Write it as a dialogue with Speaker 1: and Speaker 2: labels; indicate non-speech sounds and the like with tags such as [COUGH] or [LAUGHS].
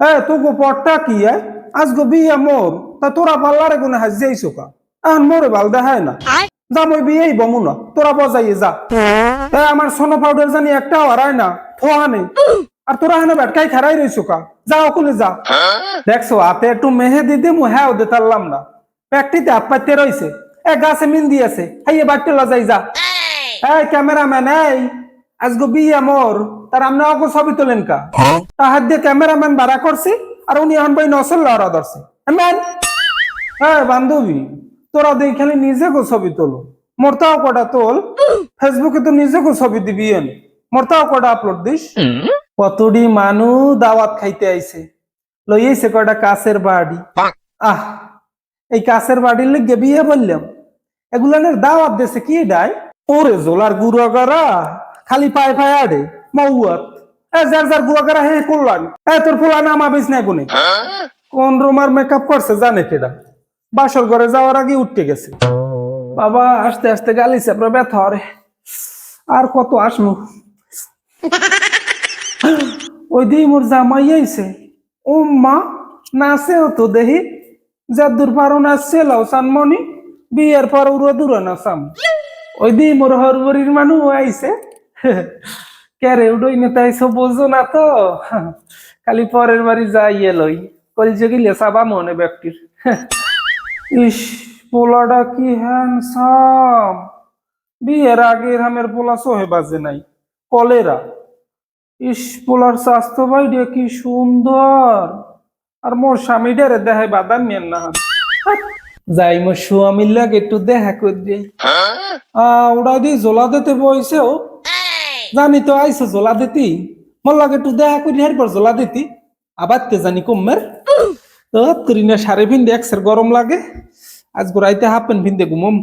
Speaker 1: এ তোকে পটটা কি বিয়ে মোর তা তোরা পাল্লারে কোনে হাজি আইসো কা? এখন মোরে ভালো দেখায় না। যা মই বিয়েই বমু না তোরা বজাইয়ে যা। এ আমার সোনো পাউডার জানি একটাও হারায় না থোয়া নেই আর তোরা হেনে বেটকাই খারাই রইছো কা? যা ওখানে যা। দেখছ হাতে একটু মেহেদি দে মু হ্যাঁ ওদের তারলাম না। প্যাকটিতে হাত পাইতে রইছে। এ গাছে মিন দিয়েছে। হাইয়ে বাড়তে লজাই যা। এই ক্যামেরাম্যান এই। আজকে বিয়ে মোর তার আমনে অগো ছবি তোলেন কা? তাহার দিয়ে ক্যামেরাম্যান ভাড়া করছি আর উনি এখন বই নসল লড়া ধরছে। ম্যান হ্যাঁ বান্ধবী তোরা দেখ খালি নিজে গো ছবি তোলো। মোরতাও কটা তোল ফেসবুকে তো নিজে গো ছবি দিবি মোরতাও কটা আপলোড দিস। কতডি মানু দাওয়াত খাইতে আইছে। লইয়েছে কয়টা কাছের বাড়ি। আহ এই কাছের বাড়ির লেগে বিয়ে বললাম। এগুলানের দাওয়াত দেশে কি ডাই ওরে জোলার গুড়া গারা খালি পায়ে পায়ে আড়ে মৌয়াত। এ যার যার গুড়া গারা হে করলাম এ তোর পোলা নামা বেশ নাই কোনে কোন রুমার মেকআপ করছে জানে কেডা? বাসর ঘরে যাওয়ার আগে উঠতে গেছে। বাবা আস্তে আস্তে গালি চাপড়া ব্যথা হরে আর কত আসমু ওই দিই মোর জামাই আইছে। ও মা নাচেও তো দেহি। যাদুর পারো নাচছে লাও সানমনি বিয়ের পর উড়ো দূর নাচাম। ওই দিই মোর হরবরির মানুষ আইছে। [LAUGHS] ক্যারে উডই নেতা আইসো বোঝো না তো? খালি পরের বাড়ি যাইয়ে লই কলজে গিলে সাবা মনে ব্যক্তির। ইস পোলাটা কি হ্যান্ডসাম বিয়ের আগে রামের পোলা সোহে বাজে নাই। কলেরা। ইস পোলার স্বাস্থ্য ভাইটা কি সুন্দর। আর মোর স্বামী ডেরে দেখায় বাদাম মেন না। যাই মোর স্বামীর লাগে একটু দেখা করে দিই। ওরা দি জোলা দিতে বইছে ও। জানি তো আইসো জোলা দিতি। মল্লাকে একটু দেখা করি, হের পর জোলা দিতি। আবার তে জানি কমের তো করি না, সারে ভিন্দে একসের গরম লাগে। আজ গোড়াইতে হাফ প্যান্ট ভিন্দে ঘুমম।